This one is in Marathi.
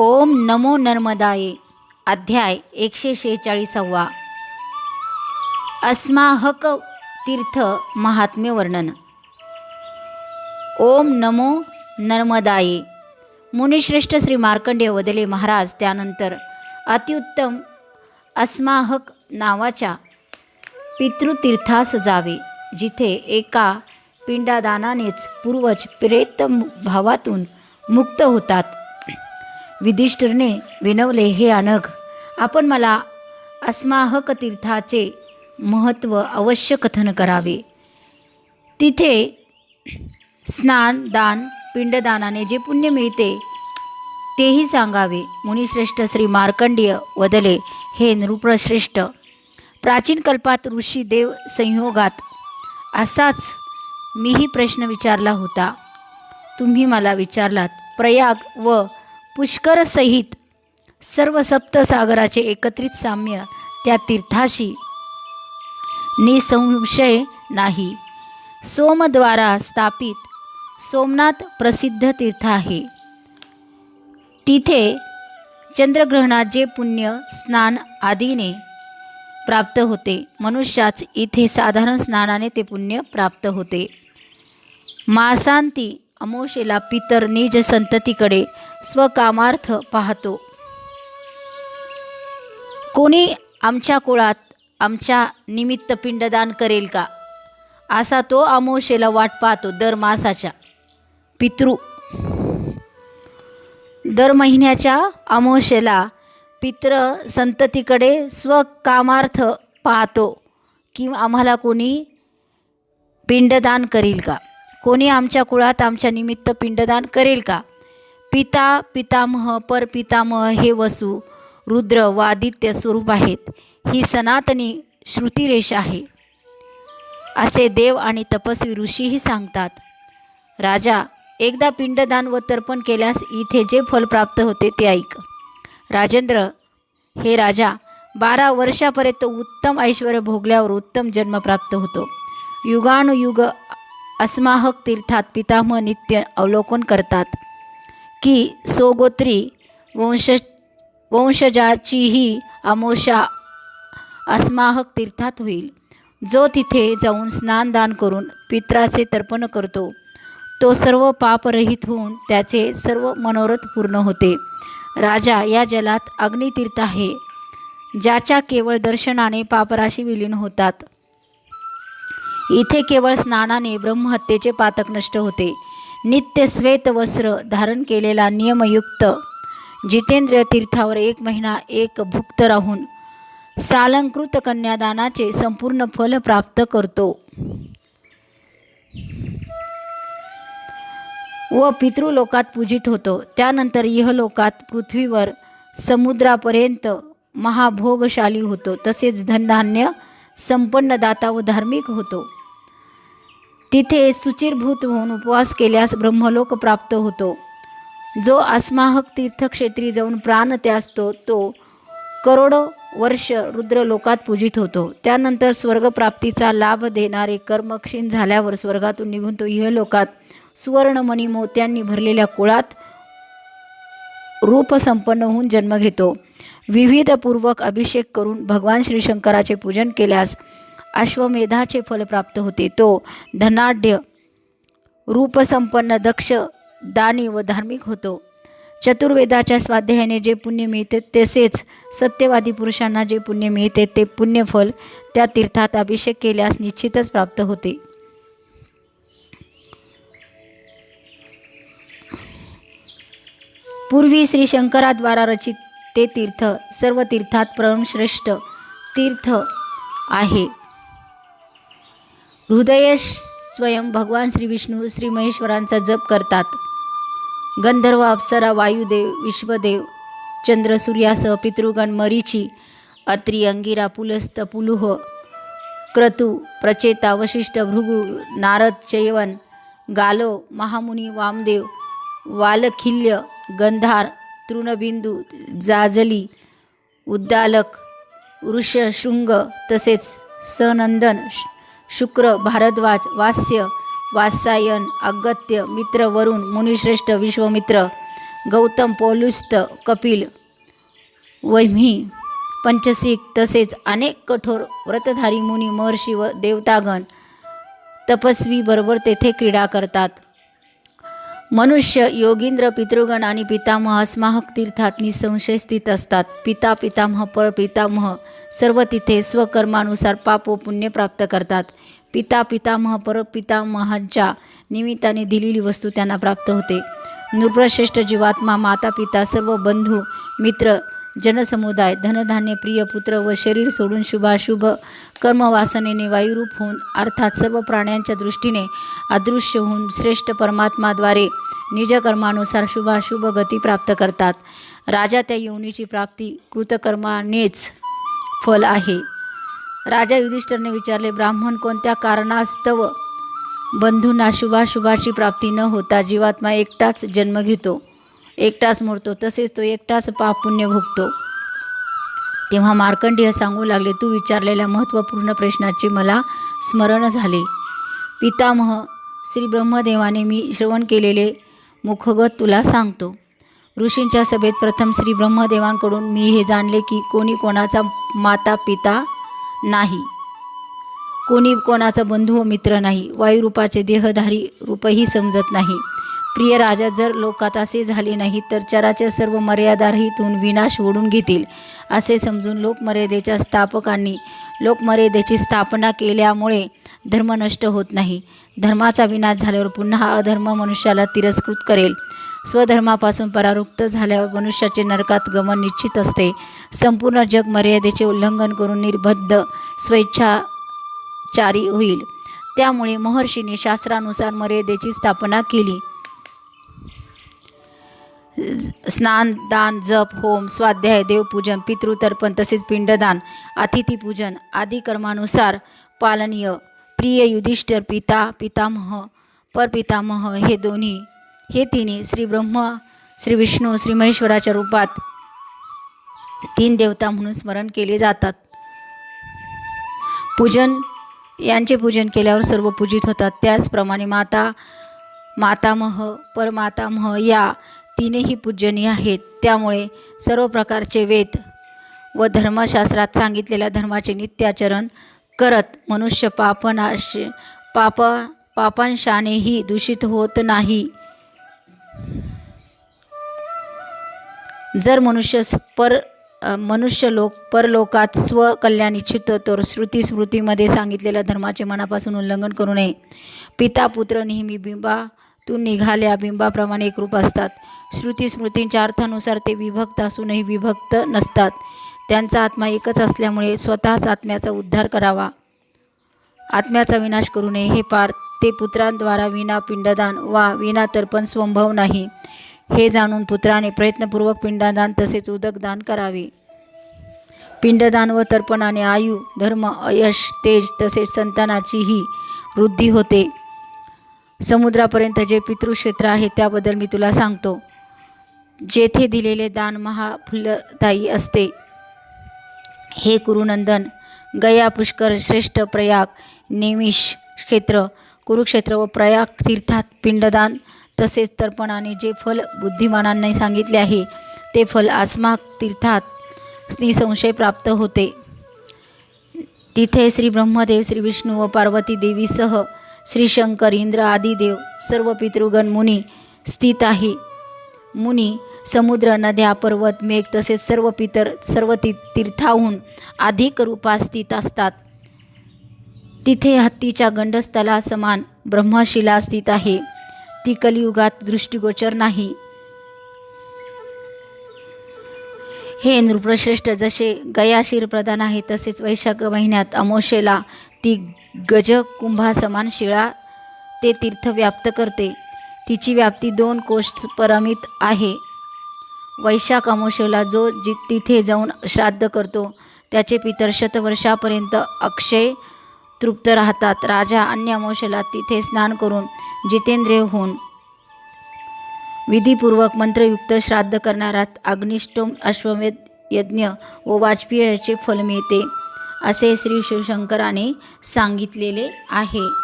ओम नमो नर्मदाये. अध्याय एकशे शेहेचाळीसावा अस्माहक तीर्थ महात्म्य वर्णन. ओम नमो नर्मदाये. मुनिश्रेष्ठ श्री मार्कंडेय वदले महाराज त्यानंतर अतिउत्तम अस्माहक नावाच्या पितृतीर्थास जावे जिथे एका पिंडादानानेच पूर्वज प्रेत भावातून मुक्त होतात. विधिष्ठिरने विनवले हे अनघ आपण मला अस्माहक तीर्थाचे महत्त्व अवश्य कथन करावे. तिथे स्नान दान पिंडदानाने जे पुण्य मिळते तेही सांगावे. मुनिश्रेष्ठ श्री मार्कंडीय वदले हे नृपश्रेष्ठ प्राचीन कल्पात ऋषी देव संयोगात असाच मीही प्रश्न विचारला होता. तुम्ही मला विचारलात प्रयाग व पुष्करसहित सर्व सप्तसागराचे एकत्रित साम्य त्या तीर्थाशी निसंशय नाही. सोमद्वारा स्थापित सोमनाथ प्रसिद्ध तीर्थ आहे. तिथे चंद्रग्रहणात जे पुण्य स्नान आदीने प्राप्त होते मनुष्याच इथे साधारण स्नानाने ते पुण्य प्राप्त होते. मासांती अमोशेला पितर निज संततीकडे स्वकामार्थ पाहतो. कोणी आमच्या कुळात आमच्या निमित्त पिंडदान करेल का? असा तो अमोशेला वाट पाहतो दर मासाच्या. पितृ. दर महिन्याच्या अमोशेला पित्र संततीकडे स्वकामार्थ पाहतो. की आम्हाला कोणी पिंडदान करील का? कोणी आमच्या कुळात आमच्या निमित्त पिंडदान करेल का? पिता पितामह परपितामह हे वसू रुद्र व आदित्य स्वरूप आहेत. ही सनातनी श्रुतिरेष आहे. असे देव आणि तपस्वी ऋषीही सांगतात राजा एकदा पिंडदान व तर्पण केल्यास इथे जे फल प्राप्त होते ते ऐक. राजेंद्र हे राजा बारा वर्षापर्यंत उत्तम ऐश्वर भोगल्यावर उत्तम जन्म प्राप्त होतो. युगानुयुग अस्माहक तीर्थात पितामह नित्य अवलोकन करतात की सोगोत्री वंश वंशजाचीही अमोशा अस्माहक तीर्थात होईल. जो तिथे जाऊन स्नानदान करून पित्राचे तर्पण करतो तो सर्व पापरहित होऊन त्याचे सर्व मनोरथ पूर्ण होते. राजा या जलात अग्नितीर्थ आहे ज्याच्या केवळ दर्शनाने पापराशी विलीन होतात. इथे केवळ स्नानाने ब्रह्महत्येचे पातक नष्ट होते. नित्य श्वेत वस्त्र धारण केलेला नियमयुक्त जितेंद्र तीर्थावर एक महिना एक भुक्त राहून सालंकृत कन्यादानाचे संपूर्ण फल प्राप्त करतो. व पितृलोकात पूजित होतो. त्यानंतर इहलोकात पृथ्वीवर समुद्रापर्यंत महाभोगशाली होतो. तसेच धनधान्य संपन्न दाता व धार्मिक होतो. तिथे सुचिरभूत होऊन उपवास केल्यास ब्रह्मलोक प्राप्त होतो. जो अस्माहक तीर्थक्षेत्री जाऊन प्राण त्यासतो तो करोडो वर्ष रुद्रलोकात पूजित होतो. त्यानंतर स्वर्गप्राप्तीचा लाभ देणारे कर्म क्षीण झाल्यावर स्वर्गातून निघून तो इहलोकात सुवर्णमणी मोत्यांनी भरलेल्या कुळात रूपसंपन्न होऊन जन्म घेतो. विविधपूर्वक अभिषेक करून भगवान श्रीशंकराचे पूजन केल्यास अश्वमेधाचे फल प्राप्त होते. तो धनाढ्य रूपसंपन्न दक्ष दानी व धार्मिक होतो. चतुर्वेदाच्या स्वाध्यायाने जे पुण्य मिळते तसेच सत्यवादी पुरुषांना जे पुण्य मिळते ते पुण्यफल त्या तीर्थात अभिषेक केल्यास निश्चितच प्राप्त होते. पूर्वी श्री शंकराद्वारा रचित ते तीर्थ सर्व तीर्थात परमश्रेष्ठ तीर्थ आहे. हृदय स्वयं भगवान श्री विष्णू श्री महेश्वरांचा जप करतात. गंधर्व अप्सरा वायुदेव विश्वदेव चंद्र सूर्यासह पितृगण मरीची अत्री अंगिरा पुलस्त पुलुह क्रतू प्रचेता वशिष्ठ भृगु नारद चैवन गालो महामुनी वामदेव वालखिल्य गंधार तृणबिंदू जाजली उद्दालक वृषशृंग तसेच सनंदन शुक्र भारद्वाज वास्य वात्सायन अगत्य मित्र वरुण मुनिश्रेष्ठ विश्वमित्र गौतम पौलुस्त कपिल वैमी पंचसिक तसेच अनेक कठोर व्रतधारी मुनी महर्षी व देवतागण तपस्वी बरोबर तेथे क्रीडा करतात. मनुष्य योगींद्र पितृगण आणि पितामह अस्माहक तीर्थात निसंशय स्थित असतात. पिता पितामह पर पितामह सर्व तिथे स्वकर्मानुसार पाप व पुण्य प्राप्त करतात. पिता पितामह पर पितामहांच्या निमित्ताने दिलेली वस्तू त्यांना प्राप्त होते. नृप्रश्रेष्ठ जीवात्मा माता पिता सर्व बंधू मित्र जनसमुदाय धनधान्य प्रिय पुत्र व शरीर सोडून शुभाशुभ कर्मवासनेने वायुरूप होऊन अर्थात सर्व प्राण्यांच्या दृष्टीने अदृश्य होऊन श्रेष्ठ परमात्माद्वारे निजकर्मानुसार शुभाशुभ गती प्राप्त करतात. राजा त्या योनीची प्राप्ती कृतकर्मानेच फल आहे. राजा युधिष्ठरने विचारले ब्राह्मण कोणत्या कारणास्तव बंधूंना शुभाशुभाची प्राप्ती न होता जीवात्मा एकटाच जन्म घेतो? एकटाच मरतो तसेच तो एकटाच पाप पुण्य भोगतो. तेव्हा मार्कंडीय सांगू लागले तू विचारलेल्या महत्त्वपूर्ण प्रश्नाचे मला स्मरण झाले. पितामह श्री ब्रह्मदेवाने मी श्रवण केलेले मुखगत तुला सांगतो. ऋषींच्या सभेत प्रथम श्री ब्रह्मदेवांकडून मी हे जाणले की कोणी कोणाचा माता पिता नाही. कोणी कोणाचा बंधू व मित्र नाही. वायुरूपाचे देहधारी रूपही समजत नाही. प्रिय राजा जर लोकात असे झाले नाही तर चराचर सर्व मर्यादारहितून विनाश ओढून घेतील. असे समजून लोकमर्यादेच्या स्थापकांनी लोकमर्यादेची स्थापना केल्यामुळे धर्म नष्ट होत नाही. धर्माचा विनाश झाल्यावर पुन्हा अधर्म मनुष्याला तिरस्कृत करेल. स्वधर्मापासून परारुक्त झाल्यावर मनुष्याचे नरकात गमन निश्चित असते. संपूर्ण जग मर्यादेचे उल्लंघन करून निर्बद्ध स्वेच्छाचारी होईल. त्यामुळे महर्षीने शास्त्रानुसार मर्यादेची स्थापना केली. स्नान दान जप होम स्वाध्याय देवपूजन पितृतर्पण तसेच पिंडदान अतिथीपूजन आदी कर्मानुसार पालनीय प्रिय युधिष्ठिर पिता पितामह परपितामह हे दोन्ही हे तिन्ही श्री ब्रह्म श्री विष्णू श्री महेश्वराच्या रूपात तीन देवता म्हणून स्मरण केले जातात. पूजन यांचे पूजन केल्यावर सर्व पूजित होतात. त्याचप्रमाणे माता मातामह परमातामह या तीनही पूजनीय आहेत. त्यामुळे सर्व प्रकारचे वेद व धर्मशास्त्रात सांगितलेल्या धर्माचे नित्याचरण करत मनुष्य पापनाश पाप पापांशानेही दूषित होत नाही. जर मनुष्य पर मनुष्य लोक परलोकात स्वकल्याण इच्छितो तर श्रुती स्मृतीमध्ये सांगितलेल्या धर्माचे मनापासून उल्लंघन करू नये. पिता पुत्र नेहमी तू निघाल्या बिंबाप्रमाणे एकरूप असतात. श्रुती स्मृतींच्या अर्थानुसार ते विभक्त असूनही विभक्त नसतात. त्यांचा आत्मा एकच असल्यामुळे स्वतःच आत्म्याचा उद्धार करावा. आत्म्याचा विनाश करू नये हे पार ते पुत्रांद्वारा विना पिंडदान वा विना तर्पण संभव नाही. हे जाणून पुत्राने प्रयत्नपूर्वक पिंडदान तसेच उदकदान करावे. पिंडदान व तर्पणाने आयु धर्म अयश तेज तसेच संतानाचीही वृद्धी होते. समुद्रापर्यंत जे पितृक्षेत्र आहे त्याबद्दल मी तुला सांगतो. जेथे दिलेले दान महाफुलदायी असते. हे कुरुनंदन गया पुष्कर श्रेष्ठ प्रयाग नेमिष क्षेत्र कुरुक्षेत्र व प्रयाग तीर्थात पिंडदान तसेच तर्पणाने जे फल बुद्धिमानांनी सांगितले आहे ते फल आस्मा तीर्थात निसंशय प्राप्त होते. तिथे श्री ब्रह्मदेव श्री विष्णू व पार्वती देवीसह श्रीशंकर इंद्र आदिदेव सर्व पितृगण मुनी स्थित आहे. मुनी समुद्र नद्या पर्वत मेघ तसेच सर्व पितर सर्व ती तीर्थाहून अधिक रूपात स्थित असतात. तिथे हत्तीच्या गंडस्थला समान ब्रह्मशिला स्थित आहे. ती कलियुगात दृष्टिगोचर नाही. हे नृप्रश्रेष्ठ जसे गयाशीर प्रधान आहे तसेच वैशाख महिन्यात अमोशेला ती गज कुंभासमान शिळा ते तीर्थ व्याप्त करते. तिची व्याप्ती दोन कोश परमित आहे. वैशाख अमोशेला जो जि तिथे जाऊन श्राद्ध करतो त्याचे पितर शतवर्षापर्यंत अक्षय तृप्त राहतात. राजा अन्य अमोशेला तिथे स्नान करून जितेंद्रिय होऊन विधीपूर्वक मंत्रयुक्त श्राद्ध करणारा अग्निष्टोम अश्वमेध यज्ञ व वाजपेयीचे फल मिळते. असे श्री शिवशंकराने सांगितलेले आहे.